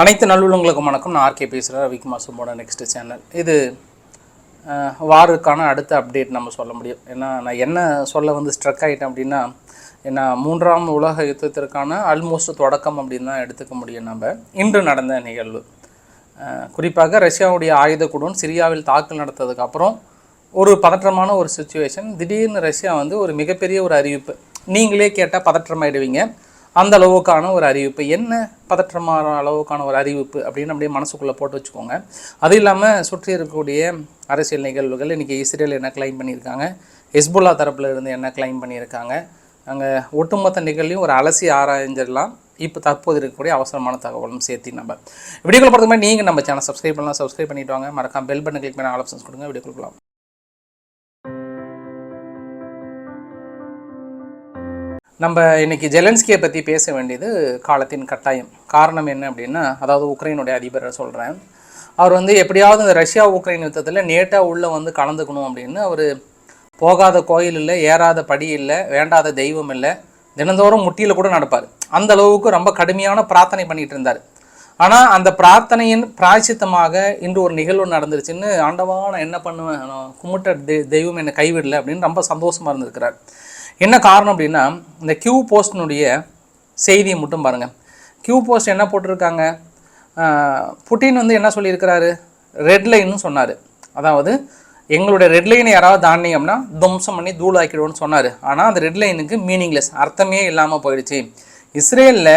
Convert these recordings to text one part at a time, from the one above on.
அனைத்து நல்லுள்ளங்களுக்கும் வணக்கம். நான் ஆர்கே பேசுகிறேன் ரவிக்குமார் சும்போட நெக்ஸ்ட் சேனல் இது வாருக்கான அடுத்த அப்டேட் நம்ம சொல்ல முடியும். ஏன்னா நான் என்ன சொல்ல வந்து ஸ்ட்ரக் ஆகிட்டேன் அப்படின்னா ஏன்னா மூன்றாம் உலக யுத்தத்திற்கான ஆல்மோஸ்ட் தொடக்கம் அப்படின்னு தான் எடுத்துக்க முடியும் நம்ம. இன்று நடந்த நிகழ்வு. குறிப்பாக ரஷ்யாவுடைய ஆயுத குழுவும் சிரியாவில் தாக்கல் நடத்ததுக்கப்புறம் ஒரு பதற்றமான ஒரு சுச்சுவேஷன் திடீர்னு ரஷ்யா வந்து ஒரு மிகப்பெரிய ஒரு அறிவிப்பு. நீங்களே கேட்டால் பதற்றமாயிடுவீங்க. அந்த அளவுக்கான ஒரு அறிவிப்பு. என்ன பதற்றமான அளவுக்கான ஒரு அறிவிப்பு அப்படின்னு அப்படியே மனசுக்குள்ளே போட்டு வச்சுக்கோங்க. அது இல்லாமல் சுற்றி இருக்கக்கூடிய அரசியல் நிகழ்வுகள் இன்றைக்கி இஸ்ரேல் என்ன கிளைம் பண்ணியிருக்காங்க? ஹெஸ்புல்லா தரப்பில் இருந்து என்ன கிளைம் பண்ணியிருக்காங்க? அங்கே ஒட்டுமொத்த நிகழ்வையும் ஒரு அலசி ஆராய்ஞ்சிடலாம். இப்போ தற்போது இருக்கக்கூடிய அவசரமான தகவலும் சேர்த்து நம்ம. வீடியோக்குள்ள போகிறதுக்கு நீங்கள் நம்ம சேனல் சப்ஸ்கிரைப் பண்ணலாம். சப்ஸ்கிரைப் பண்ணிவிட்டு வாங்க. மறக்காம பெல் பட்டன் கிளிக் பண்ணி ஆப்ஷன்ஸ் கொடுங்க. வீடியோ கொடுக்கலாம் நம்ம இன்னைக்கு ஜெலன்ஸ்கியை பற்றி பேச வேண்டியது காலத்தின் கட்டாயம். காரணம் என்ன அப்படின்னா அதாவது உக்ரைனுடைய அதிபரை சொல்கிறேன் அவர் வந்து எப்படியாவது இந்த ரஷ்யா உக்ரைன் யுத்தத்தில் நேட்டாக உள்ளே வந்து கலந்துக்கணும் அப்படின்னு அவர் போகாத கோயில் இல்லை ஏறாத படி இல்லை வேண்டாத தெய்வம் இல்லை தினந்தோறும் முட்டியில் கூட நடப்பார். அந்த அளவுக்கு ரொம்ப கடுமையான பிரார்த்தனை பண்ணிட்டு இருந்தார். ஆனால் அந்த பிரார்த்தனையின் பிராய்ச்சித்தமாக இன்று ஒரு நிகழ்வு நடந்துருச்சுன்னு ஆண்டவா நான் என்ன பண்ணுவேன்? நான் கும்பிட்ட தெ- தெய்வம் என்னை கைவிடல அப்படின்னு ரொம்ப சந்தோஷமாக இருந்திருக்கிறார். என்ன காரணம் அப்படின்னா இந்த கியூ போஸ்டினுடைய செய்தியை மட்டும் பாருங்கள் கியூ போஸ்ட் என்ன போட்டிருக்காங்க? புட்டின் வந்து என்ன சொல்லியிருக்கிறாரு? ரெட் லைன்னு சொன்னார். அதாவது எங்களுடைய ரெட் லைனை யாராவது தானியம்னா துவம்சம் பண்ணி தூளாக்கிடுவோம்னு சொன்னார். ஆனால் அந்த ரெட் லைனுக்கு மீனிங்லெஸ் அர்த்தமே இல்லாமல் போயிடுச்சு. இஸ்ரேலில்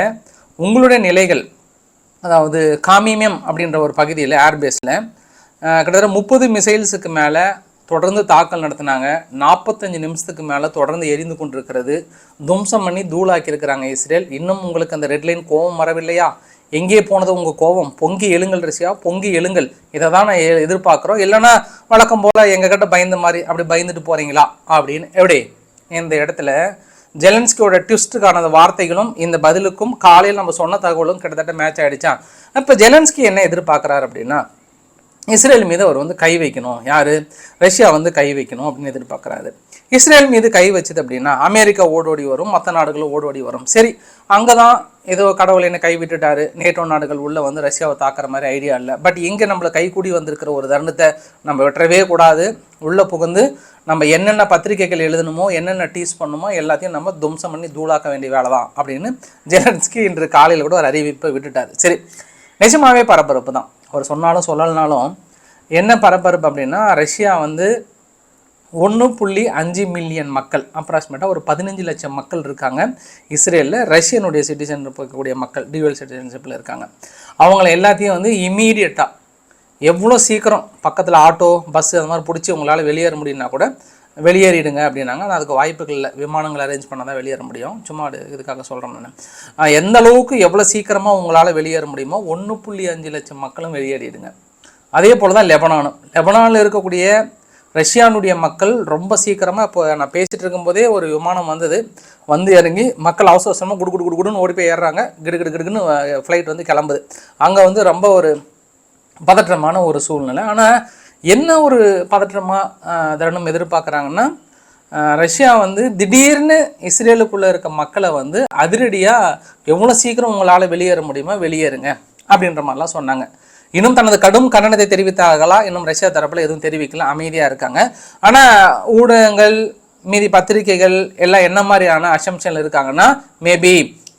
உங்களுடைய நிலைகள் அதாவது காமிமியம் அப்படின்ற ஒரு பகுதியில் ஏர்பேஸில் கிட்டத்தட்ட முப்பது மிசைல்ஸுக்கு மேலே தொடர்ந்து தாக்கல் நடத்தினாங்க. நாற்பத்தஞ்சு நிமிஷத்துக்கு மேலே தொடர்ந்து எரிந்து கொண்டிருக்கிறது. துவம்சம் பண்ணி தூளாக்கியிருக்கிறாங்க இஸ்ரேல். இன்னும் உங்களுக்கு அந்த ரெட்லைன் கோபம் வரவில்லையா? எங்கே போனது உங்கள் கோபம்? பொங்கி எழுங்கள் ரிஷியா பொங்கி எழுங்கள். இதை தான் நான் எ- எதிர்பார்க்குறோம். இல்லைன்னா வழக்கம் போல் எங்ககிட்ட பயந்த மாதிரி அப்படி பயந்துட்டு போகிறீங்களா அப்படின்னு எப்படி? இந்த இடத்துல ஜெலன்ஸ்கியோட ட்விஸ்ட்டுக்கான அந்த வார்த்தைகளும் இந்த பதிலுக்கும் காலையில் நம்ம சொன்ன தகவலும் கிட்டத்தட்ட மேட்ச் ஆகிடுச்சான் இப்போ ஜெலன்ஸ்கி என்ன எதிர்பார்க்குறாரு அப்படின்னா இஸ்ரேல் மீது அவர் வந்து கை வைக்கணும். யார்? ரஷ்யா வந்து கை வைக்கணும் அப்படின்னு எதிர்பார்க்குறாரு. இஸ்ரேல் மீது கை வச்சது அப்படின்னா அமெரிக்கா ஓடோடி வரும் மற்ற நாடுகளும் ஓடோடி வரும். சரி அங்கே தான் ஏதோ கடவுள் என்ன கை விட்டுட்டாரு. நேட்டோ நாடுகள் உள்ளே வந்து ரஷ்யாவை தாக்குற மாதிரி ஐடியா இல்லை. பட் இங்கே நம்மளை கைக்கூடி வந்திருக்கிற ஒரு தருணத்தை நம்ம வெட்டவே கூடாது. உள்ளே புகுந்து நம்ம என்னென்ன பத்திரிகைகள் எழுதணுமோ என்னென்ன டீஸ் பண்ணுமோ எல்லாத்தையும் நம்ம தும்சம் பண்ணி தூளாக்க வேண்டிய வேலை தான் அப்படின்னு ஜெலன்ஸ்கி இன்று காலையில் கூட ஒரு அறிவிப்பை விட்டுட்டார். சரி நிஜமாவே பரபரப்பு தான். அவர் சொன்னாலும் சொல்லலைனாலும் என்ன பரபரப்பு அப்படின்னா ரஷ்யா வந்து ஒன்று புள்ளி அஞ்சு மில்லியன் மக்கள் அப்ராக்சிமேட்டாக ஒரு பதினஞ்சு லட்சம் மக்கள் இருக்காங்க. இஸ்ரேலில் ரஷ்யனுடைய சிட்டிசன் இருக்கக்கூடிய மக்கள் டியூவல் சிட்டிசன்ஷிப்பில் இருக்காங்க. அவங்கள எல்லாத்தையும் வந்து இமீடியட்டாக எவ்வளோ சீக்கிரம் பக்கத்தில் ஆட்டோ பஸ்ஸு அந்த மாதிரி பிடிச்சி உங்களால் வெளியேற முடியும்னா கூட வெளியேறிடுங்க அப்படின்னாங்க. ஆனால் அதுக்கு வாய்ப்புகள் இல்லை. விமானங்கள் அரேஞ்ச் பண்ணால் தான் வெளியேற முடியும். சும்மா இதுக்காக சொல்கிறேன் நான். எந்த அளவுக்கு எவ்வளோ சீக்கிரமாக உங்களால் வெளியேற முடியுமோ ஒன்று புள்ளி அஞ்சு லட்சம் மக்களும் வெளியேறிடுங்க. அதே போல் தான் லெபனானும். லெபனானில் இருக்கக்கூடிய ரஷ்யானுடைய மக்கள் ரொம்ப சீக்கிரமாக இப்போ நான் பேசிகிட்டு இருக்கும்போதே ஒரு விமானம் வந்தது. வந்து இறங்கி மக்கள் அவசர அவசரமாக குடு குடு குடு குடுன்னு ஓடி போய் ஏறுறாங்க. கிடு கிடு கிடுக்குன்னு ஃப்ளைட் வந்து கிளம்புது. அங்கே வந்து ரொம்ப ஒரு பதற்றமான ஒரு சூழ்நிலை. ஆனால் என்ன ஒரு பதற்றமாக தருணம் எதிர்பார்க்குறாங்கன்னா ரஷ்யா வந்து திடீர்னு இஸ்ரேலுக்குள்ளே இருக்க மக்களை வந்து அதிரடியாக எவ்வளோ சீக்கிரம் உங்களால் வெளியேற முடியுமோ வெளியேறுங்க அப்படின்ற மாதிரிலாம் சொன்னாங்க. இன்னும் தனது கடும் கண்டனத்தை தெரிவித்தார்களா? இன்னும் ரஷ்யா தரப்பில் எதுவும் தெரிவிக்கல அமைதியாக இருக்காங்க. ஆனால் ஊடகங்கள் மீதி பத்திரிகைகள் எல்லாம் என்ன மாதிரியான அசம்ஷன் இருக்காங்கன்னா மேபி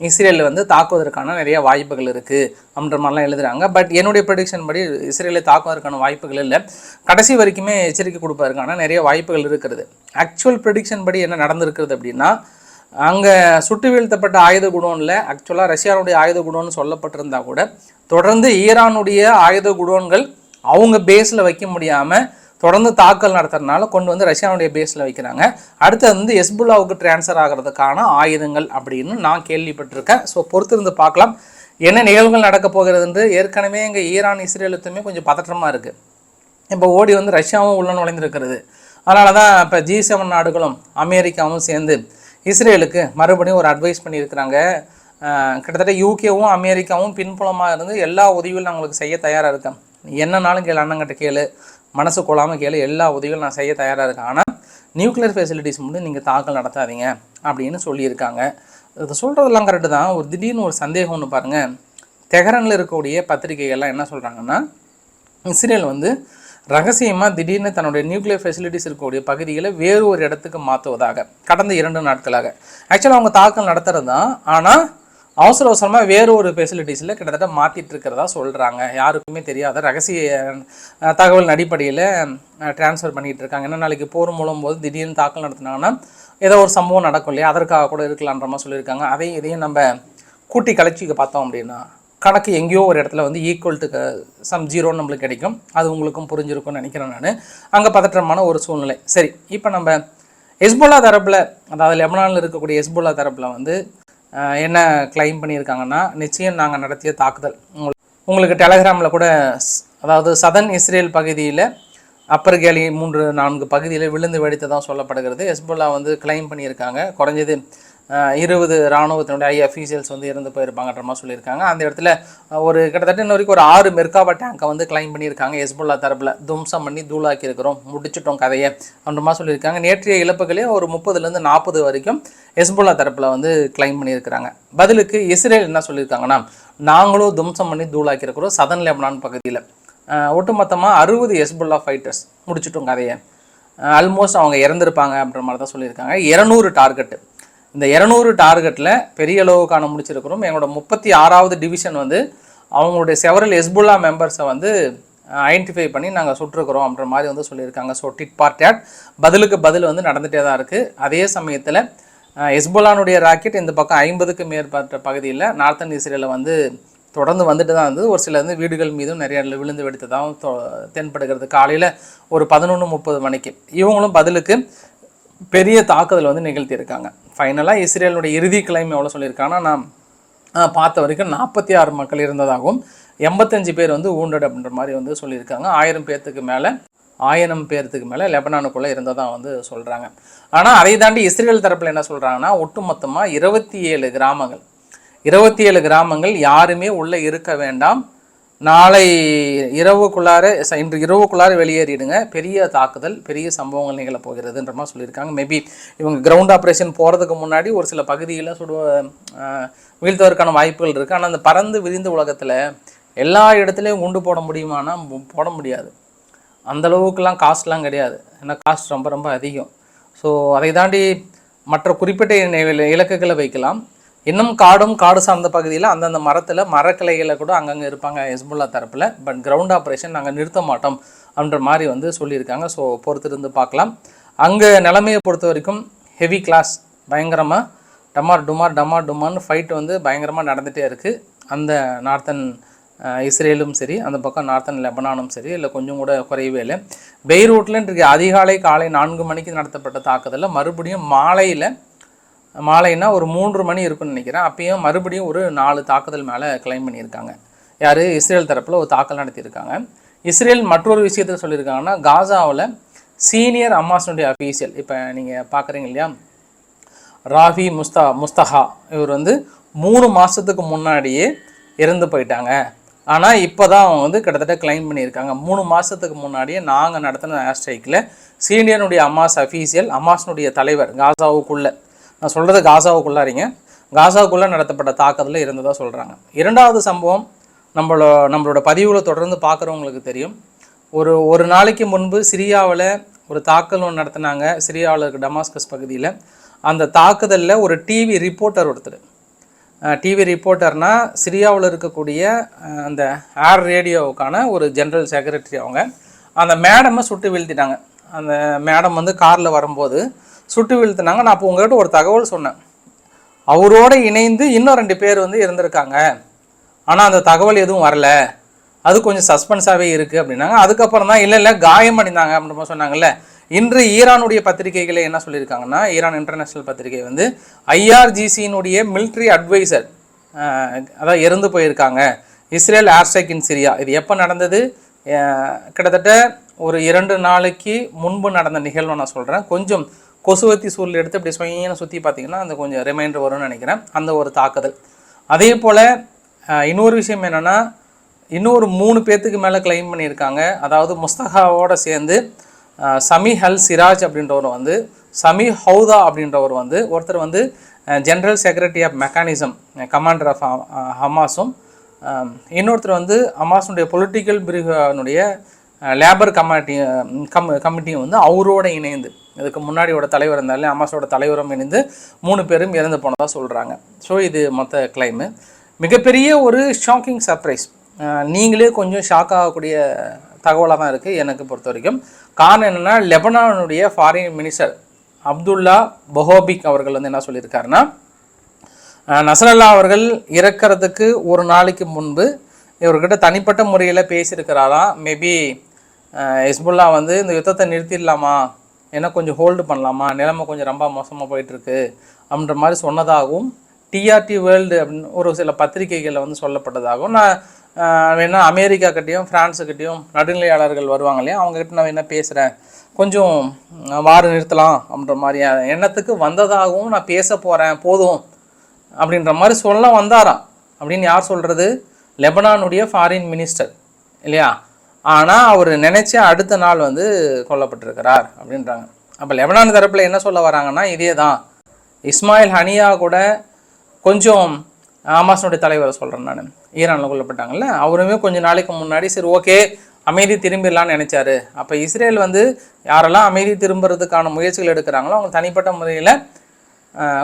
இஸ்ரேல் வந்து தாக்குவதற்கான நிறைய வாய்ப்புகள் இருக்குது அப்படின்ற மாதிரிலாம் எழுதுறாங்க. பட் என்னுடைய ப்ரொடிக்ஷன் படி இஸ்ரேலை தாக்குவதற்கான வாய்ப்புகள் இல்லை. கடைசி வரைக்குமே எச்சரிக்கை கொடுப்பதற்கான நிறைய வாய்ப்புகள் இருக்கிறது. ஆக்சுவல் ப்ரொடிக்ஷன் படி என்ன நடந்திருக்கிறது அப்படின்னா அங்கே சுட்டு வீழ்த்தப்பட்ட ஆயுத குடோனில் ஆக்சுவலாக ரஷ்யாவுடைய ஆயுத குடோன்னு சொல்லப்பட்டிருந்தா கூட தொடர்ந்து ஈரானுடைய ஆயுத குடோன்கள் அவங்க பேஸில் வைக்க முடியாமல் தொடர்ந்து தாக்கல் நடத்துறதுனால கொண்டு வந்து ரஷ்யாவுடைய பேஸில் வைக்கிறாங்க. அடுத்தது வந்து எஸ்புல்லாவுக்கு ட்ரான்ஸ்ஃபர் ஆகிறதுக்கான ஆயுதங்கள் அப்படின்னு நான் கேள்விப்பட்டிருக்கேன். ஸோ பொறுத்திருந்து பார்க்கலாம். என்ன நிகழ்வுகள் நடக்க போகிறது என்று ஏற்கனவே இங்கே ஈரான் இஸ்ரேலுத்துமே கொஞ்சம் பதற்றமாக இருக்குது இப்போ ஓடி வந்து ரஷ்யாவும் உள்ள நுழைந்திருக்கிறது. அதனால தான் இப்போ ஜி செவன் நாடுகளும் அமெரிக்காவும் சேர்ந்து இஸ்ரேலுக்கு மறுபடியும் ஒரு அட்வைஸ் பண்ணியிருக்கிறாங்க. கிட்டத்தட்ட யூகேவும் அமெரிக்காவும் பின்புலமாக இருந்து எல்லா உதவியும் நான் உங்களுக்கு செய்ய தயாராக இருக்கேன் என்னன்னாலும் கேளு அண்ணங்கிட்ட கேளு. மனசு கொள்ளாமல் கீழே எல்லா உதவிகளும் நான் செய்ய தயாராக இருக்கேன். ஆனால் நியூக்ளியர் ஃபெசிலிட்டிஸ் மட்டும் நீங்கள் தாக்கல் நடத்தாதீங்க அப்படின்னு சொல்லியிருக்காங்க. இதை சொல்கிறதெல்லாம் கரெக்டு தான். ஒரு திடீர்னு ஒரு சந்தேகம் ஒன்று பாருங்கள் தெஹரனில் இருக்கக்கூடிய பத்திரிகைகள்லாம் என்ன சொல்கிறாங்கன்னா இஸ்ரேல் வந்து ரகசியமாக திடீர்னு தன்னுடைய நியூக்ளியர் ஃபெசிலிட்டிஸ் இருக்கக்கூடிய பகுதிகளை வேறு ஒரு இடத்துக்கு மாற்றுவதாக கடந்த இரண்டு நாட்களாக. ஆக்சுவலாக அவங்க தாக்கல் நடத்துகிறது தான் ஆனால் அவசர அவசரமாக வேறு ஒரு ஃபெசிலிட்டிஸில் கிட்டத்தட்ட மாற்றிட்டு இருக்கிறதா சொல்கிறாங்க யாருக்குமே தெரியாத ரகசிய தகவல் அடிப்படையில் ட்ரான்ஸ்ஃபர் பண்ணிகிட்டு இருக்காங்க. என்ன நாளைக்கு போர் மூலம் போது திடீர்னு தாக்கல் நடத்துனாங்கன்னா ஏதோ ஒரு சம்பவம் நடக்கும் இல்லையா? அதற்காக கூட இருக்கலான்ற மாதிரி சொல்லியிருக்காங்க. அதையும் இதையும் நம்ம கூட்டி கலைச்சிக்க பார்த்தோம் அப்படின்னா கணக்கு எங்கேயோ ஒரு இடத்துல வந்து ஈக்குவல் டு சம் ஜீரோன்னு நம்மளுக்கு கிடைக்கும். அது உங்களுக்கும் புரிஞ்சிருக்கும்னு நினைக்கிறேன் நான். அங்கே பதற்றமான ஒரு சூழ்நிலை. சரி இப்போ நம்ம எஸ்போலா தரப்பில் அதாவது லெபனானில் இருக்கக்கூடிய எஸ்போலா தரப்பில் வந்து என்ன கிளைம் பண்ணியிருக்காங்கன்னா நிச்சயம் நாங்கள் நடத்திய தாக்குதல். உங்களுக்கு உங்களுக்கு டெலகிராமில் கூட அதாவது சதன் இஸ்ரேல் பகுதியில் அப்பர் கேலி மூன்று நான்கு பகுதியில் விழுந்து வெடித்ததாக சொல்லப்படுகிறது. ஹெஸ்புல்லா வந்து கிளைம் பண்ணியிருக்காங்க. குறைஞ்சது இருபது இராணுவத்தினுடைய ஐ அஃபீஷியல்ஸ் வந்து இறந்து போயிருப்பாங்கன்ற மாதிரி சொல்லியிருக்காங்க. அந்த இடத்துல ஒரு கிட்டத்தட்ட இன்ன வரைக்கும் ஒரு ஆறு மெர்காபா டேங்கை வந்து கிளைம் பண்ணியிருக்காங்க. எஸ்புல்லா தரப்பில் தும்சம் பண்ணி தூளாக்கி இருக்கிறோம் முடிச்சிட்டோம் கதையை அப்படின்ற மாதிரி சொல்லியிருக்காங்க. நேற்றைய இழப்புகளே ஒரு முப்பதுலேருந்து நாற்பது வரைக்கும் எஸ்புல்லா தரப்பில் வந்து கிளைம் பண்ணியிருக்கிறாங்க. பதிலுக்கு இஸ்ரேல் என்ன சொல்லியிருக்காங்கன்னா நாங்களும் தும்சம் பண்ணி தூளாக்கி இருக்கிறோம் சதன் லெபனான் பகுதியில். ஒட்டுமொத்தமாக அறுபது எஸ்புல்லா ஃபைட்டர்ஸ் முடிச்சிட்டோம் கதையை. ஆல்மோஸ்ட் அவங்க இறந்துருப்பாங்க அப்படின்ற மாதிரி தான் சொல்லியிருக்காங்க. இரநூறு டார்கெட்டு இந்த இரநூறு டார்கெட்டில் பெரிய அளவுக்கான முடிச்சிருக்கிறோம். எங்களோட முப்பத்தி ஆறாவது டிவிஷன் வந்து அவங்களுடைய செவரல் எஸ்புல்லா மெம்பர்ஸை வந்து ஐடென்டிஃபை பண்ணி நாங்கள் சுட்டிருக்கிறோம் அப்படின்ற மாதிரி வந்து சொல்லியிருக்காங்க. ஸோ டிட் பார்ட் பதிலுக்கு பதில் வந்து நடந்துகிட்டே தான் இருக்குது அதே சமயத்தில் எஸ்புல்லானுடைய ராக்கெட் இந்த பக்கம் ஐம்பதுக்கு மேற்பட்ட பகுதியில் நார்த்தன் இஸ்ரேலில் வந்து தொடர்ந்து வந்துட்டு தான் வந்து ஒரு சில வந்து வீடுகள் மீதும் நிறைய விழுந்து வெடித்ததாகவும் தொ- தென்படுகிறது. காலையில் ஒரு பதினொன்று முப்பது மணிக்கு. இவங்களும் பதிலுக்கு பெரிய தாக்குதல் வந்து நிகழ்த்தியிருக்காங்க. ஃபைனலாக இஸ்ரேலுடைய இறுதி கிளைம் எவ்வளோ சொல்லியிருக்காங்கன்னா நான் பார்த்த வரைக்கும் நாற்பத்தி ஆறு மக்கள் இருந்ததாகவும் எண்பத்தஞ்சு பேர் வந்து ஊண்டட் அப்படின்ற மாதிரி வந்து சொல்லியிருக்காங்க. ஆயிரம் பேர்த்துக்கு மேலே ஆயிரம் பேர்த்துக்கு மேலே லெபனானுக்குள்ளே இருந்ததாக வந்து சொல்கிறாங்க ஆனால் அதை தாண்டி இஸ்ரேல் தரப்பில் என்ன சொல்கிறாங்கன்னா ஒட்டுமொத்தமாக இருபத்தி ஏழு கிராமங்கள் இருபத்தி ஏழு கிராமங்கள் யாருமே உள்ளே இருக்க வேண்டாம். நாளை இரவுக்குள்ளார இன்று இரவுக்குள்ளார வெளியேறிடுங்க. பெரிய தாக்குதல் பெரிய சம்பவங்கள் நிகழப் போகிறதுன்ற மாதிரி சொல்லியிருக்காங்க. மேபி இவங்க கிரவுண்ட் ஆப்ரேஷன் போகிறதுக்கு முன்னாடி ஒரு சில பகுதியில் சுடுவ வீழ்த்துவதற்கான வாய்ப்புகள் இருக்குது ஆனால் அந்த பறந்து விரிந்த உலகத்தில் எல்லா இடத்துலையும் குண்டு போட முடியுமானா போட முடியாது. அந்த அளவுக்குலாம் காஸ்ட்லாம் கிடையாது. ஏன்னா காஸ்ட் ரொம்ப ரொம்ப அதிகம். ஸோ அதை தாண்டி மற்ற குறிப்பிட்ட இலக்குகளை வைக்கலாம். இன்னும் காடும் காடு சார்ந்த பகுதியில் அந்தந்த மரத்தில் மரக்கிளைகளை கூட அங்கங்கே இருப்பாங்க ஹெஸ்புல்லா தரப்பில். பட் கிரவுண்ட் ஆப்ரேஷன் நாங்கள் நிறுத்த மாட்டோம் அப்படின்ற மாதிரி வந்து சொல்லியிருக்காங்க. ஸோ பொறுத்திருந்து பார்க்கலாம். அங்கே நிலைமையை பொறுத்த வரைக்கும் ஹெவி கிளாஸ் பயங்கரமாக டமார் டுமார் டமார் டுமார்னு ஃபைட் வந்து பயங்கரமாக நடந்துகிட்டே இருக்குது அந்த நார்த்தன் இஸ்ரேலும் சரி அந்த பக்கம் நார்த்தன் லெபனானும் சரி இல்லை கொஞ்சம் கூட குறையவே இல்லை. பெய்ரூட்டில் இன்றைக்கு அதிகாலை காலை நான்கு மணிக்கு நடத்தப்பட்ட தாக்குதலில். மறுபடியும் மாலையில் மாலைன்னா ஒரு மூன்று மணி இருக்குன்னு நினைக்கிறேன். அப்பயும் மறுபடியும் ஒரு நாலு தாக்குதல் மேலே கிளைம் பண்ணியிருக்காங்க. யார்? இஸ்ரேல் தரப்பில் ஒரு தாக்கல் நடத்தியிருக்காங்க. இஸ்ரேல் மற்றொரு விஷயத்தை சொல்லியிருக்காங்கன்னா காசாவில் சீனியர் அம்மாசனுடைய அஃபீஷியல் இப்போ நீங்கள் பார்க்குறீங்க இல்லையா? ராஃபி முஸ்தா முஸ்தஹா இவர் வந்து மூணு மாதத்துக்கு முன்னாடியே இறந்து போயிட்டாங்க. ஆனால் இப்போ தான் அவங்க வந்து கிட்டத்தட்ட கிளைம் பண்ணியிருக்காங்க. மூணு மாதத்துக்கு முன்னாடியே நாங்கள் நடத்தின ஏர்ஸ்ட்ரைக்கில் சீனியனுடைய அம்மாஸ் அஃபீஷியல் அம்மாஸினுடைய தலைவர் காசாவுக்குள்ளே நான் சொல்கிறது காசாவுக்குள்ளாரிங்க காசாவுக்குள்ளே நடத்தப்பட்ட தாக்குதலில் இருந்ததாக சொல்கிறாங்க இரண்டாவது சம்பவம் நம்மளோ நம்மளோட பதிவில் தொடர்ந்து பார்க்குறவங்களுக்கு தெரியும். ஒரு ஒரு நாளைக்கு முன்பு சிரியாவில் ஒரு தாக்கல் ஒன்று நடத்தினாங்க. சிரியாவில் இருக்க டமாஸ்கஸ் பகுதியில். அந்த தாக்குதலில் ஒரு டிவி ரிப்போர்ட்டர் ஒருத்தர். டிவி ரிப்போர்ட்டர்னால் சிரியாவில் இருக்கக்கூடிய அந்த ஏர் ரேடியோவுக்கான ஒரு ஜென்ரல் செக்ரட்டரி அவங்க. அந்த மேடமை சுட்டு வீழ்த்திட்டாங்க. அந்த மேடம் வந்து காரில் வரும்போது சுட்டு வீழ்த்தினாங்க. நான் அப்போ உங்கள்கிட்ட ஒரு தகவல் சொன்னேன். அவரோட இணைந்து இன்னும் ரெண்டு பேர் வந்து இருந்திருக்காங்க. ஆனால் அந்த தகவல் எதுவும் வரல. அது கொஞ்சம் சஸ்பென்ஸாகவே இருக்குது அப்படின்னாங்க. அதுக்கப்புறம் தான் இல்லை இல்லை காயம் அடைந்தாங்க அப்படின்ற சொன்னாங்கல்ல. இன்று ஈரானுடைய பத்திரிகைகளை என்ன சொல்லியிருக்காங்கன்னா ஈரான் இன்டர்நேஷனல் பத்திரிகை வந்து ஐஆர்ஜிசியினுடைய மிலிட்ரி அட்வைசர் அதான் இறந்து போயிருக்காங்க. இஸ்ரேல் ஏர்ஸ்ட்ரைக் இன் சிரியா இது எப்போ நடந்தது? கிட்டத்தட்ட ஒரு இரண்டு நாளைக்கு முன்பு நடந்த நிகழ்வை நான் சொல்கிறேன் கொஞ்சம் கொசுவத்தி சூழல் எடுத்து அப்படி சொயின்னு சுற்றி பார்த்தீங்கன்னா அந்த கொஞ்சம் ரிமைண்டர் வரும்னு நினைக்கிறேன். அந்த ஒரு தாக்குதல். அதே போல் இன்னொரு விஷயம் என்னென்னா இன்னொரு மூணு பேர்த்துக்கு மேலே கிளைம் பண்ணியிருக்காங்க. அதாவது முஸ்தகாவோடு சேர்ந்து சமி ஹல் சிராஜ் அப்படின்றவர் வந்து சமி ஹவுதா அப்படின்றவர் வந்து ஒருத்தர் வந்து general secretary of mechanism commander of ஹமாஸும் இன்னொருத்தர் வந்து அமாஸுடைய பொலிட்டிக்கல் பிரிவனுடைய லேபர் கமிட்டி கம் கமிட்டியும் வந்து அவரோட இணைந்து. இதுக்கு முன்னாடியோட தலைவர் இருந்தாலே அமாஸோட தலைவரும் இணைந்து மூணு பேரும் இறந்து போனதாக சொல்கிறாங்க ஸோ இது மொத்த கிளைமு மிகப்பெரிய ஒரு ஷாக்கிங் சர்ப்ரைஸ் நீங்களே கொஞ்சம் ஷாக் ஆகக்கூடிய தகவலாக தான் இருக்குது எனக்கு பொறுத்த வரைக்கும் காரணம் என்னென்னா லெபனானுடைய ஃபாரின் மினிஸ்டர் அப்துல்லா பஹோபிக் அவர்கள் வந்து என்ன சொல்லியிருக்காருன்னா நசரல்லா அவர்கள் இறக்கிறதுக்கு ஒரு நாளைக்கு முன்பு இவர்கிட்ட தனிப்பட்ட முறையில் பேசியிருக்கிறாராம். மேபி ஹிஸ்புல்லா வந்து இந்த யுத்தத்தை நிறுத்திடலாமா? ஏன்னா கொஞ்சம் ஹோல்டு பண்ணலாமா? நிலைமை கொஞ்சம் ரொம்ப மோசமாக போயிட்டுருக்கு அப்படின்ற மாதிரி சொன்னதாகவும் டிஆர்டி வேர்ல்டு அப்படின்னு ஒரு சில பத்திரிகைகளில் வந்து சொல்லப்பட்டதாகவும் நான் வேணால் அமெரிக்காக்கிட்டேயும் அமெரிக்கா கிட்டேயும் ஃப்ரான்ஸுக்கிட்டேயும் நடுநிலையாளர்கள் வருவாங்க இல்லையா? அவங்ககிட்ட நான் என்ன பேசுகிறேன் கொஞ்சம் வாறு நிறுத்தலாம் அப்படின்ற மாதிரி எண்ணத்துக்கு வந்ததாகவும் நான் பேச போகிறேன் போதும் அப்படின்ற மாதிரி சொல்ல வந்தாராம் அப்படின்னு யார் சொல்கிறது லெபனானுடைய ஃபாரின் மினிஸ்டர் இல்லையா? ஆனால் அவர் நினச்சி அடுத்த நாள் வந்து கொல்லப்பட்டிருக்கிறார் அப்படின்றாங்க. அப்போ லெபனான் தரப்பில் என்ன சொல்ல வராங்கன்னா இதே தான் இஸ்மாயில் ஹனியா கூட கொஞ்சம் ஆமாஸனுடைய தலைவரை சொல்கிறேன் நான். ஈரானில் கொல்லப்பட்டாங்கல்ல அவருமே கொஞ்சம் நாளைக்கு முன்னாடி சரி ஓகே அமைதி திரும்பிடலான்னு நினச்சாரு. அப்போ இஸ்ரேல் வந்து யாரெல்லாம் அமைதி திரும்புறதுக்கான முயற்சிகள் எடுக்கிறாங்களோ அவங்க தனிப்பட்ட முறையில்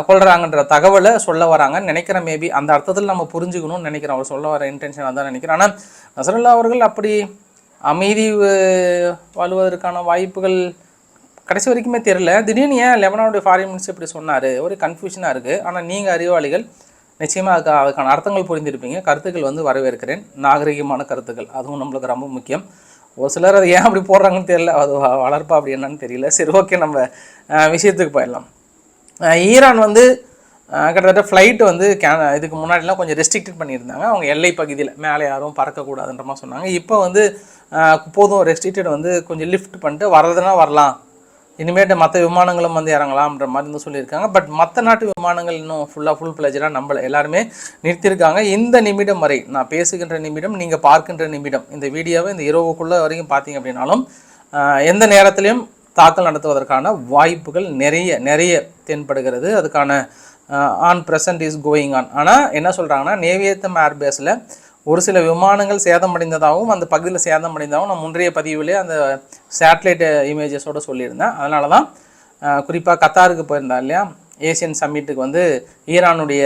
கொள்கிறாங்கன்ற தகவலை சொல்ல வராங்கன்னு நினைக்கிறேன் மேபி அந்த அர்த்தத்தில் நம்ம புரிஞ்சுக்கணும்னு நினைக்கிறேன். அவர் சொல்ல வர இன்டென்ஷன் அதான் நினைக்கிறேன். ஆனால் நசரல்லா அவர்கள் அப்படி அமைதி வாழ்வதற்கான வாய்ப்புகள் கடைசி வரைக்குமே தெரில திடீர்னு ஏன் லெபனானுடைய ஃபாரின் மினிஸ்டர் இப்படி சொன்னார்? ஒரு கன்ஃபியூஷனாக இருக்குது ஆனால் நீங்கள் அறிவாளிகள் நிச்சயமாக அதுக்கான அர்த்தங்கள் புரிந்திருப்பீங்க. கருத்துக்கள் வந்து வரவேற்கிறேன். நாகரிகமான கருத்துக்கள். அதுவும் நம்மளுக்கு ரொம்ப முக்கியம். ஒரு சிலர் அதை ஏன் அப்படி போடுறாங்கன்னு தெரியல. அது வளர்ப்பா அப்படி என்னன்னு தெரியல. சரி ஓகே. நம்ம விஷயத்துக்கு போயிடலாம். ஈரான் வந்து கிட்டத்தட்ட ஃப்ளைட் வந்து கே இதுக்கு முன்னாடிலாம் கொஞ்சம் ரெஸ்ட்ரிக்டட் பண்ணியிருந்தாங்க. அவங்க எல்லை பகுதியில் மேலே யாரும் பறக்கக்கூடாதுன்ற மாதிரி சொன்னாங்க. இப்போ வந்து போதும் ரெஸ்ட்ரிக்டட் வந்து கொஞ்சம் லிஃப்ட் பண்ணிட்டு வர்றதுனா வரலாம். இனிமேட்டு மற்ற விமானங்களும் வந்து இறங்கலாம்ன்ற மாதிரி வந்து சொல்லியிருக்காங்க. பட் மற்ற நாட்டு விமானங்கள் இன்னும் ஃபுல்லாக ஃபுல் பிளஜராக நம்மளை எல்லாருமே நிறுத்தியிருக்காங்க. இந்த நிமிடம் வரை நான் பேசுகின்ற நிமிடம் நீங்கள் பார்க்கின்ற நிமிடம் இந்த வீடியோவை இந்த இரவுக்குள்ளே வரைக்கும் பார்த்தீங்க அப்படின்னாலும் எந்த நேரத்திலையும் தாக்கல் நடத்துவதற்கான வாய்ப்புகள் நிறைய நிறைய தென்படுகிறது. அதுக்கான on present is going on ஆனால் என்ன சொல்கிறாங்கன்னா நேவியத்தம் ஏர்பேஸில் ஒரு சில விமானங்கள் சேதமடைந்ததாகவும் அந்த பகுதியில் சேதமடைந்ததாகவும் நான் முன்றைய பதிவிலே அந்த சேட்டலைட் இமேஜஸோடு சொல்லியிருந்தேன். அதனால தான் குறிப்பாக கத்தாருக்கு போயிருந்தா இல்லையா? ஏசியன் சம்மிட்டுக்கு வந்து ஈரானுடைய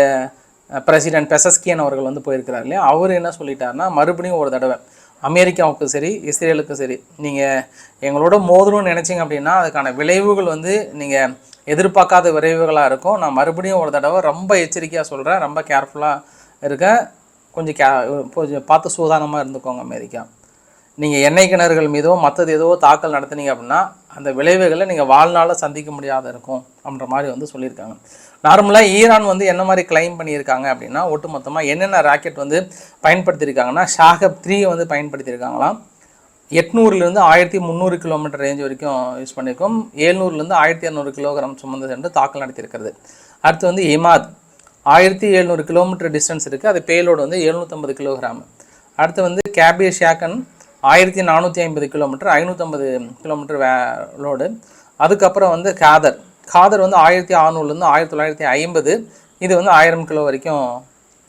பிரசிடென்ட் பெசஸ்கியன் அவர்கள் வந்து போயிருக்கிறார் இல்லையா? அவர் என்ன சொல்லிட்டாருன்னா மறுபடியும் ஒரு தடவை அமெரிக்காவுக்கும் சரி இஸ்ரேலுக்கும் சரி நீங்கள் எங்களோட மோதணும்னு நினச்சிங்க அப்படின்னா அதுக்கான விளைவுகள் வந்து நீங்கள் எதிர்பார்க்காத விளைவுகளாக இருக்கும். நான் மறுபடியும் ஒரு தடவை ரொம்ப எச்சரிக்கையாக சொல்கிறேன் ரொம்ப கேர்ஃபுல்லாக இருக்கேன். கொஞ்சம் கே கொஞ்சம் பார்த்து சூதானமாக இருந்துக்கோங்க அமெரிக்கா. நீங்கள் எண்ணெய் கிணறுகள் மீதோ மற்றது ஏதோ தாக்கல் நடத்துனீங்க அப்படின்னா அந்த விளைவுகளை நீங்கள் வாழ்நாளில் சந்திக்க முடியாத இருக்கும் அப்படின்ற மாதிரி வந்து சொல்லியிருக்காங்க. நார்மலாக ஈரான் வந்து என்ன மாதிரி கிளைம் பண்ணியிருக்காங்க அப்படின்னா ஒட்டுமொத்தமாக என்னென்ன ராக்கெட் வந்து பயன்படுத்தியிருக்காங்கன்னா ஷாகப் த்ரீ வந்து பயன்படுத்தியிருக்காங்களாம். எட்நூறுலேருந்து ஆயிரத்தி முந்நூறு கிலோமீட்டர் ரேஞ்ச் வரைக்கும் யூஸ் பண்ணியிருக்கோம். ஏழ்நூறுலேருந்து ஆயிரத்தி இரநூறு கிலோகிராம் சுமந்து சென்று தாக்கல் நடத்தியிருக்கிறது. அடுத்து வந்து இமாத் ஆயிரத்தி எழுநூறு கிலோமீட்டர் டிஸ்டன்ஸ் இருக்குது அது பேலோடு வந்து எழுநூற்றம்பது கிலோகிராம் அடுத்து வந்து கேபிய ஷேக்கன் ஆயிரத்தி நானூற்றி ஐம்பது கிலோமீட்டர் ஐநூற்றம்பது கிலோமீட்டர் வே லோடு அதுக்கப்புறம் வந்து காதர் காதர் வந்து ஆயிரத்தி அறநூறுலேருந்து ஆயிரத்தி தொள்ளாயிரத்தி ஐம்பது. இது வந்து ஆயிரம் கிலோ வரைக்கும்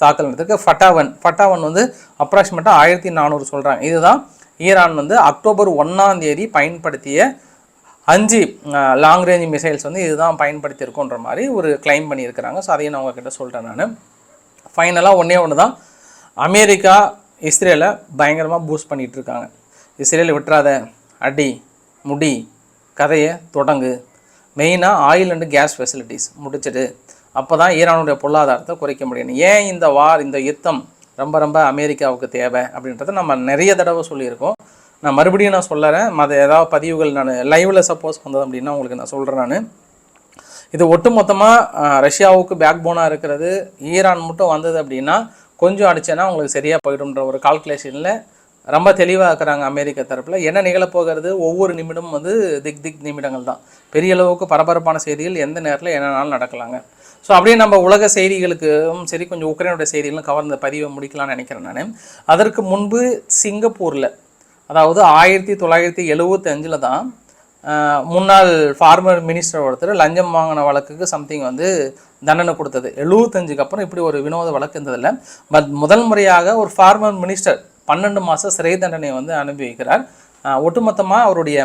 தாக்கல் நடத்திருக்கு ஃபட்டாவன் ஃபட்டாவன் வந்து அப்ராக்சிமேட்டாக ஆயிரத்தி நானூறு சொல்கிறாங்க இதுதான் ஈரான் வந்து அக்டோபர் ஒன்றாம் தேதி பயன்படுத்திய அஞ்சு லாங் ரேஞ்ச் மிசைல்ஸ் வந்து இதுதான் பயன்படுத்தியிருக்கோன்ற மாதிரி ஒரு கிளைம் பண்ணியிருக்கிறாங்க. ஸோ அதையும் நான் உங்ககிட்ட சொல்கிறேன் நான். ஃபைனலாக ஒன்றே ஒன்று தான் அமெரிக்கா இஸ்ரேலை பயங்கரமாக பூஸ்ட் பண்ணிகிட்டு இருக்காங்க விட்டுறாத அடி முடி கதையை தொடங்கு. மெயினாக ஆயில் அண்டு கேஸ் ஃபெசிலிட்டிஸ் முடிச்சிட்டு அப்போ தான் ஈரானுடைய பொருளாதாரத்தை குறைக்க முடியும். ஏன் இந்த வார் இந்த யுத்தம் ரொம்ப ரொம்ப அமெரிக்காவுக்கு தேவை அப்படின்றத நம்ம நிறைய தடவை சொல்லியிருக்கோம். நான் மறுபடியும் நான் சொல்லறேன். மத ஏதாவது பதிவுகள் நான் லைவில் சப்போஸ் வந்தது அப்படின்னா உங்களுக்கு நான் சொல்கிறேன் நான். இது ஒட்டுமொத்தமாக ரஷ்யாவுக்கு பேக் போனாக இருக்கிறது. ஈரான் மட்டும் வந்தது அப்படின்னா கொஞ்சம் அடிச்சேன்னா உங்களுக்கு சரியாக போயிடும்ன்ற ஒரு கால்குலேஷனில் ரொம்ப தெளிவாக இருக்கிறாங்க அமெரிக்க தரப்பில். என்ன நிகழப்போகிறது? ஒவ்வொரு நிமிடமும் வந்து திக் திக் நிமிடங்கள் தான். பெரிய அளவுக்கு பரபரப்பான செய்திகள் எந்த நேரத்தில் என்னனாலும் நடக்கலாங்க. ஸோ அப்படியே நம்ம உலக செய்திகளுக்கும் சரி கொஞ்சம் உக்ரைனுடைய செய்திகளும் கவர்ந்த பதிவை முடிக்கலாம்னு நினைக்கிறேன் நான். அதற்கு முன்பு சிங்கப்பூரில் அதாவது ஆயிரத்தி தொள்ளாயிரத்தி எழுவத்தஞ்சில் தான் முன்னாள் ஃபார்மர் மினிஸ்டர் ஒருத்தர் லஞ்சம் வாங்கின வழக்குக்கு சம்திங் வந்து தண்டனை கொடுத்தது. எழுபத்தஞ்சுக்கு அப்புறம் இப்படி ஒரு வினோத வழக்கு இருந்ததில்ல பட் முதல் முறையாக ஒரு ஃபார்மர் மினிஸ்டர் பன்னெண்டு மாதம் சிறை தண்டனையை வந்து அனுபவிக்கிறார் ஒட்டுமொத்தமாக அவருடைய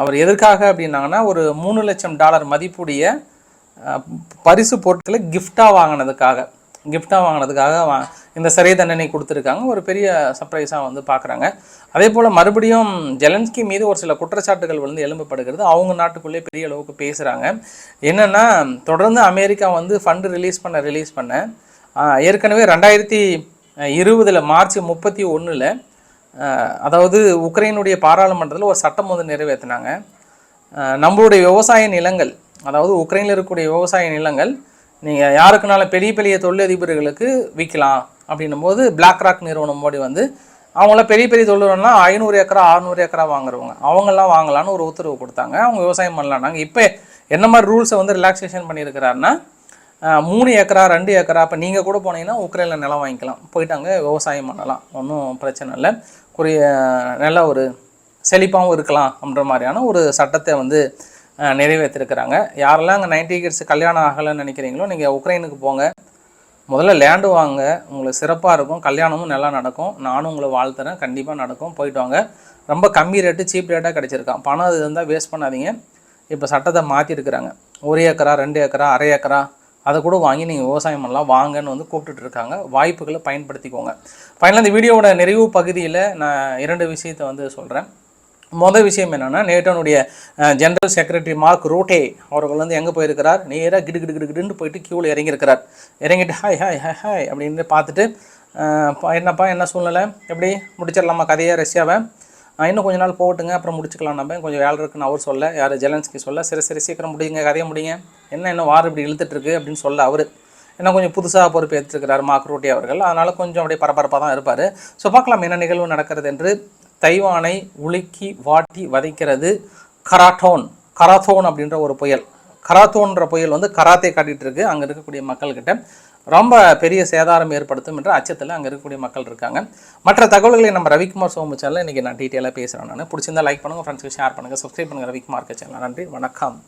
அவர் எதற்காக அப்படின்னாங்கன்னா ஒரு மூணு லட்சம் டாலர் மதிப்புடைய பரிசு பொருட்களை கிஃப்டாக வாங்கினதுக்காக கிஃப்டாக வாங்கினதுக்காக வா இந்த சிறை தண்டனை கொடுத்துருக்காங்க. ஒரு பெரிய சர்ப்ரைஸாக வந்து பார்க்குறாங்க. அதே போல் மறுபடியும் ஜெலன்ஸ்கி மீது ஒரு சில குற்றச்சாட்டுகள் வந்து எழும்பப்படுகிறது. அவங்க நாட்டுக்குள்ளே பெரிய அளவுக்கு பேசுகிறாங்க என்னென்னா தொடர்ந்து அமெரிக்கா வந்து ஃபண்டு ரிலீஸ் பண்ண ரிலீஸ் பண்ண ஏற்கனவே ரெண்டாயிரத்தி இருபதில் மார்ச் முப்பத்தி ஒன்றில் அதாவது உக்ரைனுடைய பாராளுமன்றத்தில் ஒரு சட்டம் வந்து நிறைவேற்றினாங்க நம்மளுடைய விவசாய நிலங்கள் அதாவது உக்ரைனில் இருக்கக்கூடிய விவசாய நிலங்கள் நீங்கள் யாருக்குனாலும் பெரிய பெரிய தொழிலதிபர்களுக்கு விற்கலாம் அப்படின்னும் போது பிளாக் ராக் நிறுவனம் மோடி வந்து அவங்களாம் பெரிய பெரிய தொழில்னா ஐநூறு ஏக்கரா அறுநூறு ஏக்கரா வாங்குறவங்க. அவங்கெல்லாம் வாங்கலான்னு ஒரு உத்தரவு கொடுத்தாங்க. அவங்க விவசாயம் பண்ணலான்னாங்க இப்போ என்ன மாதிரி ரூல்ஸை வந்து ரிலாக்ஸேஷன் பண்ணியிருக்கிறாருன்னா மூணு ஏக்கரா ரெண்டு ஏக்கரா இப்போ நீங்கள் கூட போனீங்கன்னா உக்ரைனில் நிலம் வாங்கிக்கலாம். போயிட்டு அங்கே விவசாயம் பண்ணலாம். ஒன்றும் பிரச்சனை இல்லை. குறிய நல்ல ஒரு செழிப்பாகவும் இருக்கலாம் அப்படின்ற மாதிரியான ஒரு சட்டத்தை வந்து நிறைவேற்றிருக்கிறாங்க. யாரெல்லாம் அங்கே நைன்டி கிட்ஸ் கல்யாணம் ஆகலைன்னு நினைக்கிறீங்களோ நீங்கள் உக்ரைனுக்கு போங்க. முதல்ல லேண்டு வாங்க. உங்களுக்கு சிறப்பாக இருக்கும். கல்யாணமும் நல்லா நடக்கும். நானும் உங்களை வாழ்த்துறேன். கண்டிப்பாக நடக்கும். போயிட்டு வாங்க. ரொம்ப கம்மி ரேட்டு சீப் ரேட்டாக கிடச்சிருக்கான். பணம் அது இருந்தால் வேஸ்ட் பண்ணாதீங்க. இப்போ சட்டத்தை மாற்றிருக்கிறாங்க ஒரு ஏக்கரா ரெண்டு ஏக்கரா அரை ஏக்கரா அதை கூட வாங்கி நீங்கள் விவசாயம் பண்ணலாம். வாங்கன்னு வந்து கூப்பிட்டுட்டு இருக்காங்க. வாய்ப்புகளை பயன்படுத்திக்கோங்க. ஃபைனலாக இந்த வீடியோவோட நிறைவு பகுதியில் நான் இரண்டு விஷயத்தை வந்து சொல்கிறேன் மொதல் விஷயம் என்னென்னா நேட்டோனுடைய ஜெனரல் செக்ரட்டரி மார்க் ரூட்டே அவர்கள் வந்து எங்கே போயிருக்கிறார்? நேராக கிடு கிடு கிடு கிடுன்னு போயிட்டு க்யூவில் இறங்கியிருக்கிறார். இறங்கிட்டு ஹாய் ஹாய் ஹாய் ஹாய் அப்படின்னு பார்த்துட்டு என்னப்பா என்ன சூழ்நிலை? எப்படி? முடிச்சிடலாமா கதையை ரஷ்யாவை? இன்னும் கொஞ்ச நாள் போகட்டுங்க அப்புறம் முடிச்சுக்கலாம் நம்ம. கொஞ்சம் வேலை இருக்குன்னு அவர் சொல்ல யார்? ஜெலன்ஸ்கி சொல்ல சரி சரி சீக்கிரம் முடியுங்க கதையை முடியுங்க. என்ன இன்னும் வார் இப்படி இழுத்துட்டுருக்கு? அப்படின்னு சொல்ல அவர். என்ன கொஞ்சம் புதுசாக பொறுப்பு ஏற்றிருக்கிறார் மார்க் ரூட்டி அவர்கள். அதனால் கொஞ்சம் அப்படியே பரபரப்பாக தான் இருப்பார். ஸோ பார்க்கலாம் என்ன நிகழ்வு நடக்கிறது என்று. தைவானை உலுக்கி வாட்டி வதைக்கிறது கராட்டோன் கராத்தோன் அப்படின்ற ஒரு புயல். கராத்தோன்ற புயல் வந்து கராத்தே காட்டிகிட்டு இருக்குது அங்கே இருக்கக்கூடிய மக்கள்கிட்ட ரொம்ப பெரிய சேதாரம் ஏற்படுத்தும் என்ற அச்சத்தில் அங்கே இருக்கக்கூடிய மக்கள் இருக்காங்க. மற்ற தகவல்களை நம்ம ரவிக்குமார் சோமு சேனலில் இன்றைக்கி நான் டீட்டெயிலாக பேசுகிறேன் நான். பிடிச்சிருந்தா லைக் பண்ணுங்கள் ஃப்ரெண்ட்ஸ்க்கு ஷேர் பண்ணுங்கள் சப்ஸ்கிரைப் பண்ணுங்கள் ரவிக்குமார் சேனல் நன்றி வணக்கம்.